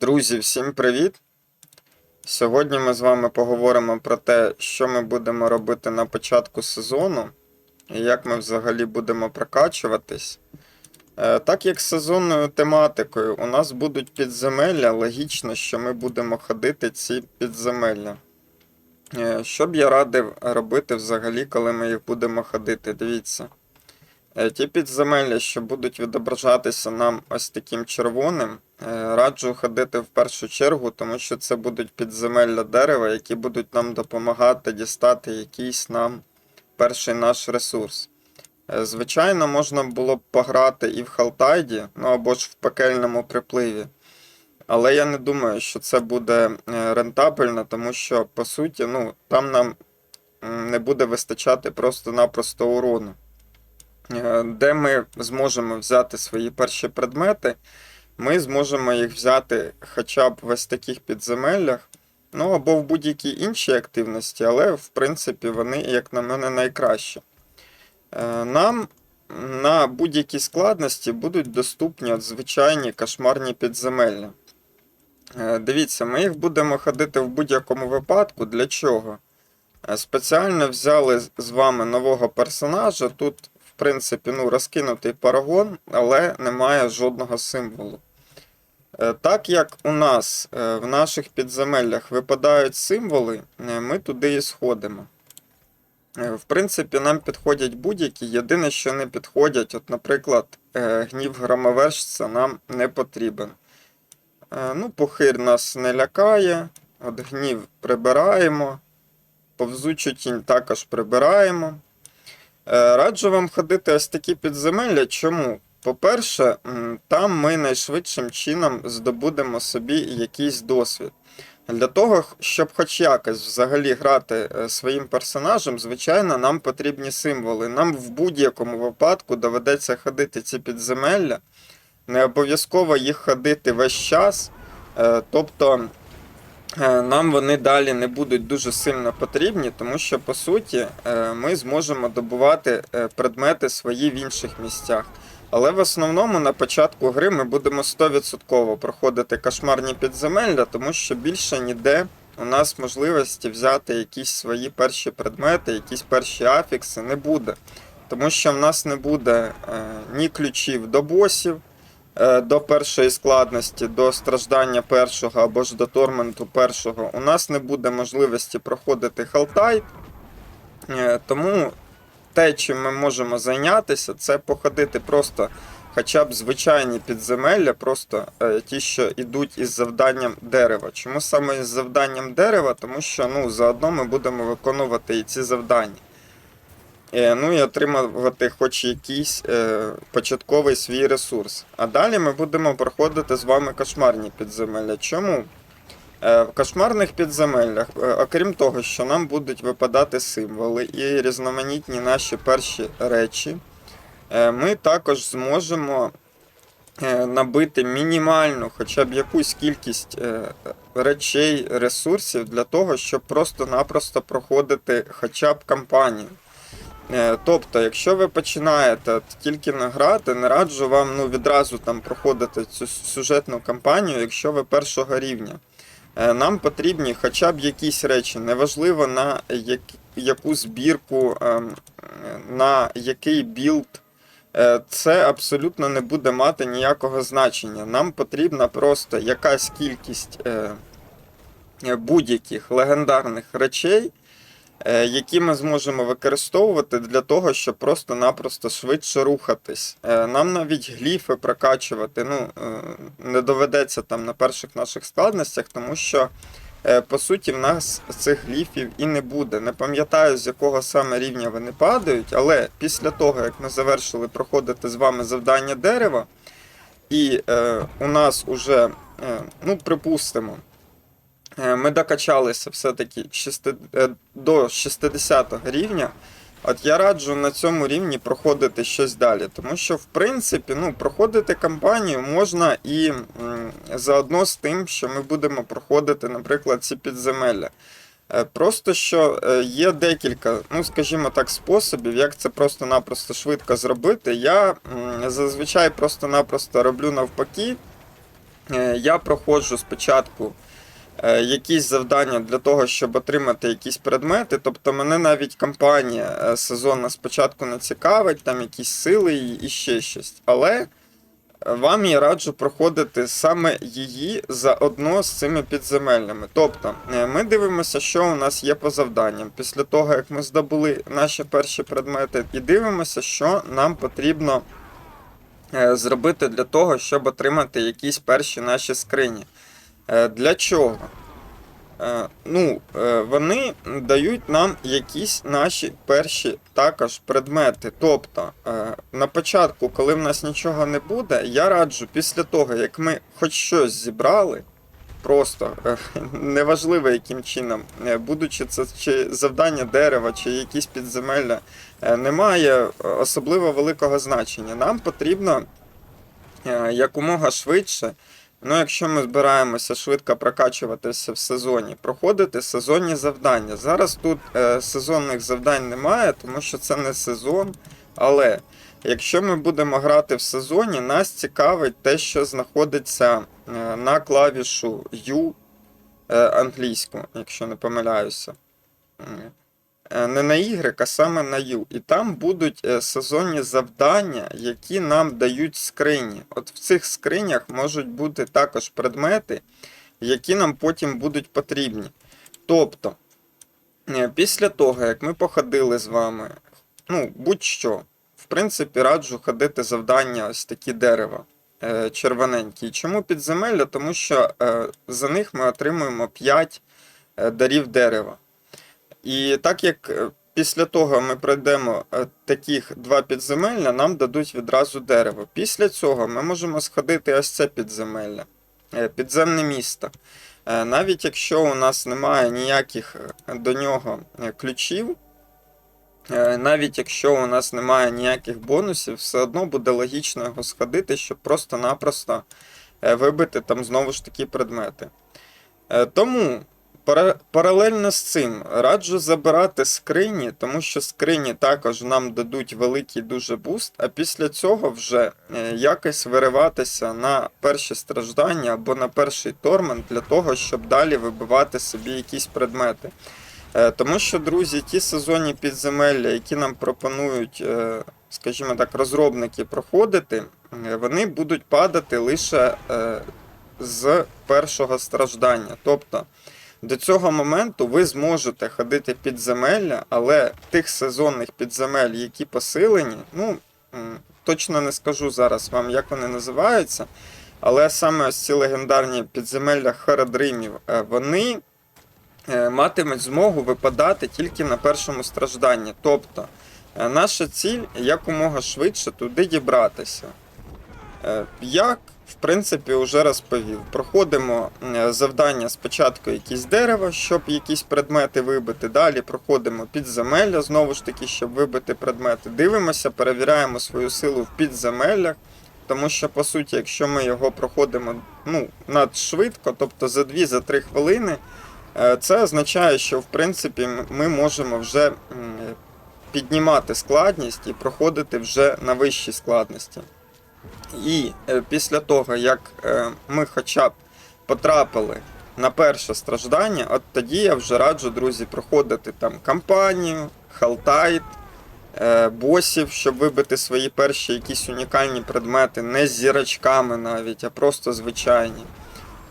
Друзі, всім привіт! Сьогодні ми з вами поговоримо про те, що ми будемо робити на початку сезону і як ми взагалі будемо прокачуватись. Е, Так як сезонною тематикою у нас будуть підземелля, логічно, що ми будемо ходити ці підземелля. Е, Що б я радив робити взагалі, коли ми їх будемо ходити? Дивіться. Е, Ті підземелля, що будуть відображатися нам ось таким червоним, е, раджу ходити в першу чергу, тому що це будуть підземелля дерева, які будуть нам допомагати дістати якийсь нам перший наш ресурс. Е, Звичайно, можна було б пограти і в Халтайді, ну або ж в пекельному припливі. Але я не думаю, що це буде рентабельно, тому що, по суті, ну, там нам не буде вистачати просто-напросто урону. Е, Де ми зможемо взяти свої перші предмети, ми зможемо їх взяти хоча б в ось таких підземеллях, ну або в будь-якій іншій активності, але в принципі вони, як на мене, найкращі. Е, Нам на будь-якій складності будуть доступні от звичайні кошмарні підземелля. Е, Дивіться, ми їх будемо ходити в будь-якому випадку. Для чого? Спеціально взяли з- вами нового персонажа. Тут, принципі, ну, розкинутий парагон, але немає жодного символу. Е, Так як у нас е, в наших підземеллях випадають символи, е, ми туди і сходимо. В принципі, нам підходять будь-які. Єдине, що не підходять, от, наприклад, гнів громовержця нам не потрібен. Ну, похир нас не лякає, от гнів прибираємо. Повзучу тінь також прибираємо. Е, Раджу вам ходити ось такі підземелля. Чому? По-перше, там ми найшвидшим чином здобудемо собі якийсь досвід. Для того, щоб хоч якось взагалі грати е, своїм персонажем, звичайно, нам потрібні символи. Нам в будь-якому випадку доведеться ходити ці підземелля. Не обов'язково їх ходити весь час. Е, Тобто нам вони далі не будуть дуже сильно потрібні, тому що по суті е, ми зможемо добувати е, предмети свої в інших місцях. Але в основному на початку гри ми будемо 100% проходити кошмарні підземелля, тому що більше ніде у нас можливості взяти якісь свої перші предмети, якісь перші афікси не буде. Тому що в нас не буде е, ні ключів до босів, е, до першої складності, до страждання першого або ж до торменту першого. У нас не буде можливості проходити халтайт. Е, Тому те, чим ми можемо зайнятися, це походити просто хоча б звичайні підземелля, просто е, ті, що йдуть із завданням дерева. Чому саме із завданням дерева? Тому що ну, заодно ми будемо виконувати і ці завдання. Е, Ну і отримувати хоч якийсь е, початковий свій ресурс. А далі ми будемо проходити з вами кошмарні підземелля. Чому? Е, В кошмарних підземеллях, окрім того, що нам будуть випадати символи і різноманітні наші перші речі, ми також зможемо набити мінімальну, хоча б якусь кількість речей, ресурсів для того, щоб просто-напросто проходити хоча б кампанію. Е, Тобто, якщо ви починаєте тільки награти, не раджу вам ну, відразу там проходити цю сюжетну кампанію, якщо ви першого рівня. Е, Нам потрібні хоча б якісь речі, неважливо на як, яку збірку, ем, на який білд. Е, Це абсолютно не буде мати ніякого значення. Нам потрібна просто якась кількість будь-яких легендарних речей, які ми зможемо використовувати для того, щоб просто-напросто швидше рухатись. Е, Нам навіть гліфи прокачувати ну, е, не доведеться там на перших наших складностях, тому що. е, По суті, в нас цих гліфів і не буде. Не пам'ятаю, з якого саме рівня вони падають, але після того, як ми завершили проходити з вами завдання дерева, і е, у нас уже, е, ну, припустимо, е, ми докачалися все-таки е, до 60 рівня. От я раджу на цьому рівні проходити щось далі, тому що, в принципі, ну, проходити кампанію можна і заодно з тим, що ми будемо проходити, наприклад, ці підземелля. Е, Просто що е, є декілька, ну скажімо так, способів, як це просто-напросто швидко зробити. Я зазвичай просто-напросто роблю навпаки. е, я проходжу спочатку е, якісь завдання для того, щоб отримати якісь предмети. Тобто мене навіть кампанія е, сезонна спочатку не цікавить, там якісь сили і ще щось. Але вам я раджу проходити саме її заодно з цими підземельними. Тобто, е, ми дивимося, що у нас є по завданням. Після того, як ми здобули наші перші предмети, і дивимося, що нам потрібно е, зробити для того, щоб отримати якісь перші наші скрині. Е, Для чого? Е, Ну, е, вони дають нам якісь наші перші також предмети. Тобто, на початку, коли в нас нічого не буде, я раджу після того, як ми хоч щось зібрали, просто неважливо яким чином, будучи це чи завдання дерева, чи якісь підземелля, е, не має особливо великого значення. Нам потрібно якомога швидше. Ну, якщо ми збираємося швидко прокачуватися в сезоні, проходити сезонні завдання. Зараз тут е, сезонних завдань немає, тому що це не сезон. Але якщо ми будемо грати в сезоні, нас цікавить те, що знаходиться е, на клавішу U е, англійську, якщо не помиляюся. Е, Не на Y, а саме на U. І там будуть е, сезонні завдання, які нам дають скрині. От в цих скринях можуть бути також предмети, які нам потім будуть потрібні. Тобто, е, після того, як ми походили з вами, ну, будь-що, в принципі, раджу ходити завдання ось такі дерева червоненькі. Чому підземелля? Тому що за них ми отримуємо 5 е, дарів дерева. І так як е, після того ми пройдемо е, таких два підземелля, нам дадуть відразу дерево. Після цього ми можемо сходити ось це підземелля, е, підземне місто. Навіть якщо у нас немає ніяких до нього ключів, навіть якщо у нас немає ніяких бонусів, все одно буде логічно його сходити, щоб просто-напросто вибити там знову ж такі предмети. Тому паралельно з цим раджу забирати скрині, тому що скрині також нам дадуть великий дуже буст, а після цього вже е, якось вириватися на перші страждання або на перший тормент для того, щоб далі вибивати собі якісь предмети. Е, Тому що, друзі, ті сезонні підземелля, які нам пропонують, е, скажімо так, розробники проходити, вони будуть падати лише з першого страждання. Тобто до цього моменту ви зможете ходити підземелля, але тих сезонних підземель, які посилені, ну точно не скажу зараз вам, як вони називаються. Але саме ось ці легендарні підземелля Харадримів, е, вони е, матимуть змогу випадати тільки на першому стражданні. Тобто, е, наша ціль якомога швидше туди дібратися. Як, в принципі, вже розповів. Проходимо завдання спочатку якісь дерева, щоб якісь предмети вибити. Далі проходимо підземелля, знову ж таки, щоб вибити предмети. Дивимося, перевіряємо свою силу в підземеллях. Тому що, по суті, якщо ми його проходимо ну, надшвидко, тобто за 2-3 хвилини, е, це означає, що в принципі ми можемо вже піднімати складність і проходити вже на вищій складності. І е, після того, як е, ми хоча б потрапили на перше страждання, от тоді я вже раджу, друзі, проходити там кампанію, халтайт, е, босів, щоб вибити свої перші якісь унікальні предмети, не з зірочками навіть, а просто звичайні.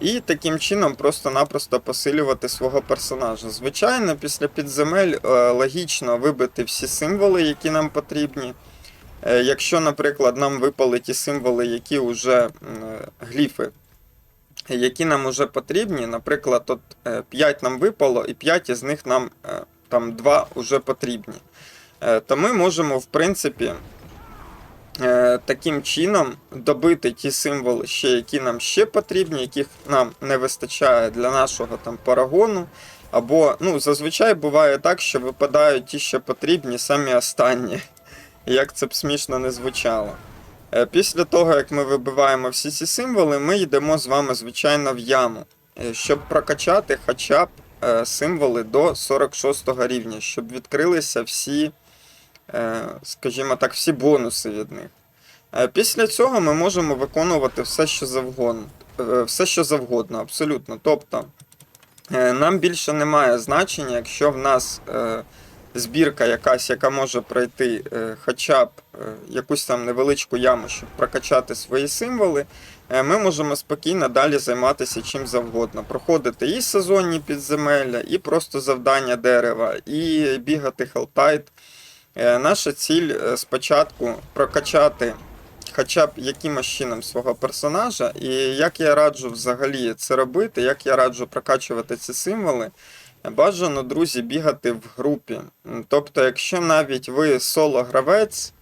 І таким чином просто-напросто посилювати свого персонажа. Звичайно, після підземель логічно вибити всі символи, які нам потрібні. Е, Якщо, наприклад, нам випали ті символи, які вже е, гліфи, які нам вже потрібні, наприклад, от 5 нам випало, і 5 із них нам е, там 2 вже потрібні. Е, То ми можемо, в принципі, е, таким чином добити ті символи, ще, які нам ще потрібні, яких нам не вистачає для нашого там парагону. Або ну, зазвичай буває так, що випадають ті, що потрібні, самі останні як це б смішно не звучало. Е, Після того, як ми вибиваємо всі ці символи, ми йдемо з вами, звичайно, в яму, е, щоб прокачати хоча б е, символи до 46 рівня, щоб відкрилися всі, скажімо так, всі бонуси від них. Після цього ми можемо виконувати все, що завгодно. все що завгодно, абсолютно. Тобто, нам більше немає значення, якщо в нас збірка якась, яка може пройти е, хоча б е, якусь там невеличку яму, щоб прокачати свої символи, е, ми можемо спокійно далі займатися чим завгодно. Проходити і сезонні підземелля, і просто завдання дерева, і бігати хелтайт. Наша ціль спочатку прокачати хоча б якимось чином свого персонажа, і як я раджу взагалі це робити, як я раджу прокачувати ці символи, бажано, друзі, бігати в групі. Тобто, якщо навіть ви соло-гравець,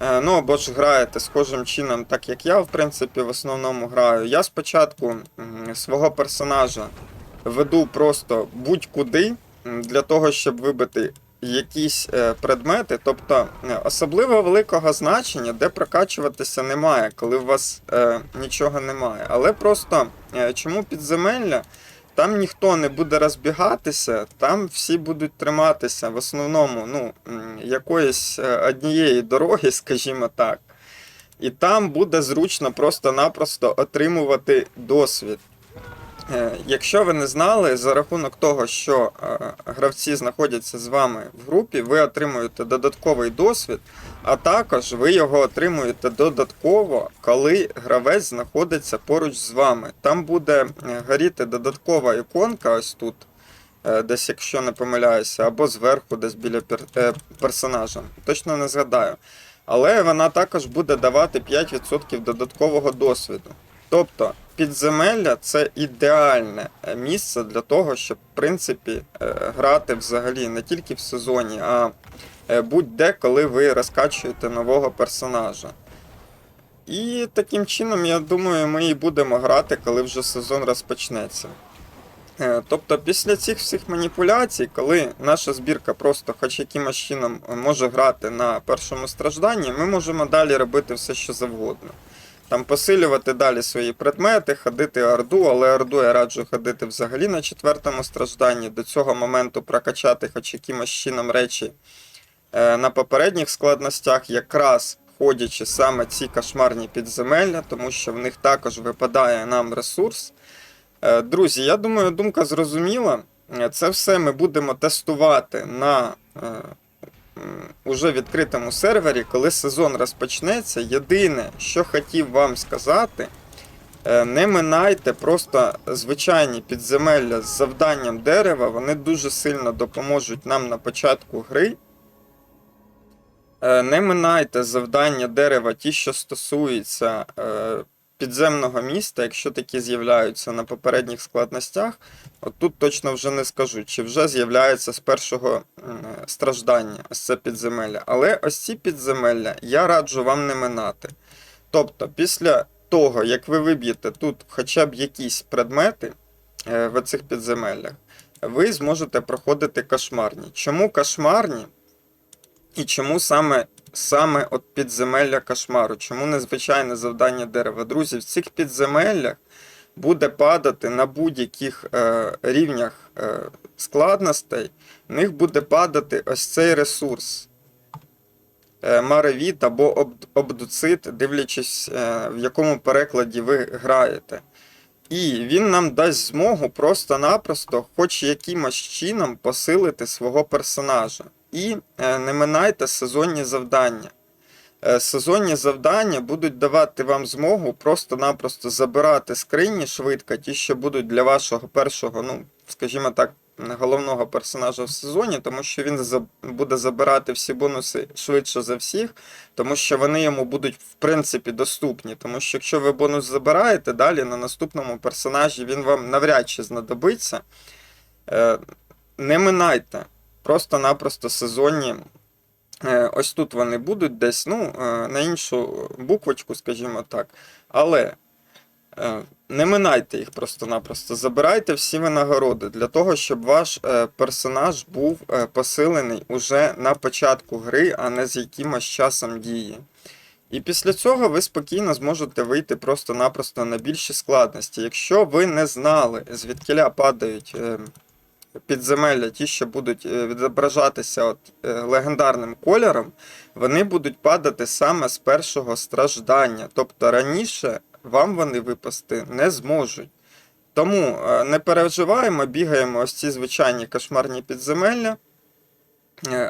е, ну або ж граєте схожим чином, так як я, в принципі, в основному граю, я спочатку свого персонажа веду просто будь-куди для того, щоб вибити якісь е, предмети, тобто е, особливо великого значення, де прокачуватися немає, коли у вас нічого немає. Але просто чому підземелля? Там ніхто не буде розбігатися, там всі будуть триматися в основному ну, якоїсь е, однієї дороги, скажімо так. І там буде зручно просто-напросто отримувати досвід. Е, Якщо ви не знали, за рахунок того, що е, гравці знаходяться з вами в групі, ви отримуєте додатковий досвід, а також ви його отримуєте додатково, коли гравець знаходиться поруч з вами. Там буде е, горіти додаткова іконка ось тут, десь, якщо не помиляюся, або зверху, десь біля персонажа. Точно не згадаю. Але вона також буде давати 5% додаткового досвіду. Тобто підземелля це ідеальне місце для того, щоб в принципі е, грати взагалі не тільки в сезоні, а е, будь-де, коли ви розкачуєте нового персонажа. І таким чином, я думаю, ми і будемо грати, коли вже сезон розпочнеться. Е, Тобто після цих всіх маніпуляцій, коли наша збірка просто хоч якимось чином може грати на першому стражданні, ми можемо далі робити все, що завгодно. Там посилювати далі свої предмети, ходити Орду, але Орду я раджу ходити взагалі на четвертому стражданні. До цього моменту прокачати хоч якимось чином речі е, на попередніх складностях, якраз ходячи саме ці кошмарні підземелля, тому що в них також випадає нам ресурс. Е, Друзі, я думаю, думка зрозуміла. Е, Це все ми будемо тестувати на уже відкритому сервері, коли сезон розпочнеться. Єдине, що хотів вам сказати, е, не минайте просто звичайні підземелля з завданням дерева, вони дуже сильно допоможуть нам на початку гри. Е, Не минайте завдання дерева, ті, що стосуються е, підземного міста, якщо такі з'являються на попередніх складностях, от тут точно вже не скажу, чи вже з'являється з першого страждання ось це підземелля. Але ось ці підземелля я раджу вам не минати. Тобто, після того, як ви виб'єте тут хоча б якісь предмети е, в цих підземеллях, ви зможете проходити кошмарні. Чому кошмарні? І чому саме, саме от підземелля кошмару? Чому незвичайне завдання дерева? Друзі, в цих підземеллях буде падати на будь-яких е, рівнях е, складностей, в них буде падати ось цей ресурс. Е, Маревіт або обдуцит, дивлячись, е, в якому перекладі ви граєте. І він нам дасть змогу просто-напросто, хоч якимось чином, посилити свого персонажа. І е, не минайте сезонні завдання. Е, Сезонні завдання будуть давати вам змогу просто-напросто забирати скрині швидко, ті, що будуть для вашого першого, ну, скажімо так, головного персонажа в сезоні, тому що він буде забирати всі бонуси швидше за всіх, тому що вони йому будуть в принципі доступні. Тому що якщо ви бонус забираєте, далі на наступному персонажі він вам навряд чи знадобиться. Е, Не минайте. Просто-напросто сезонні. Е, Ось тут вони будуть десь, ну, е, на іншу буквочку, скажімо так. Але е, не минайте їх просто-напросто. Забирайте всі винагороди для того, щоб ваш персонаж був посилений уже на початку гри, а не з якимось часом дії. І після цього ви спокійно зможете вийти просто-напросто на більші складності. Якщо ви не знали, звідкиля падають підземелля, ті, що будуть е, відображатися от, е, легендарним кольором, вони будуть падати саме з першого страждання. Тобто раніше вам вони випасти не зможуть. Тому е, не переживаємо, бігаємо ось ці звичайні кошмарні підземелля,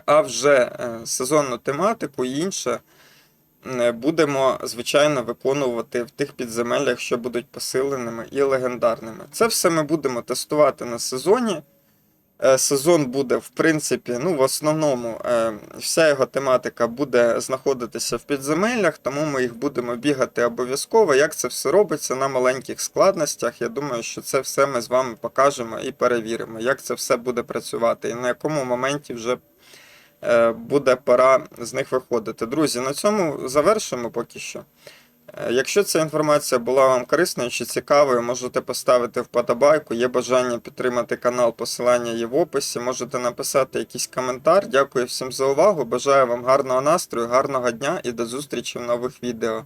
а вже сезонну тематику і інше будемо, звичайно, виконувати в тих підземеллях, що будуть посиленими і легендарними. Це все ми будемо тестувати на сезоні. Е, Сезон буде, в принципі, ну, в основному, е, вся його тематика буде знаходитися в підземеллях, тому ми їх будемо бігати обов'язково. Як це все робиться на маленьких складностях. Я думаю, що це все ми з вами покажемо і перевіримо, як це все буде працювати, і на якому моменті вже е, буде пора з них виходити. Друзі, на цьому завершимо поки що. Е, Якщо ця інформація була вам корисною чи цікавою, можете поставити вподобайку. Є бажання підтримати канал, посилання є в описі. Можете написати якийсь коментар. Дякую всім за увагу. Бажаю вам гарного настрою, гарного дня і до зустрічі в нових відео.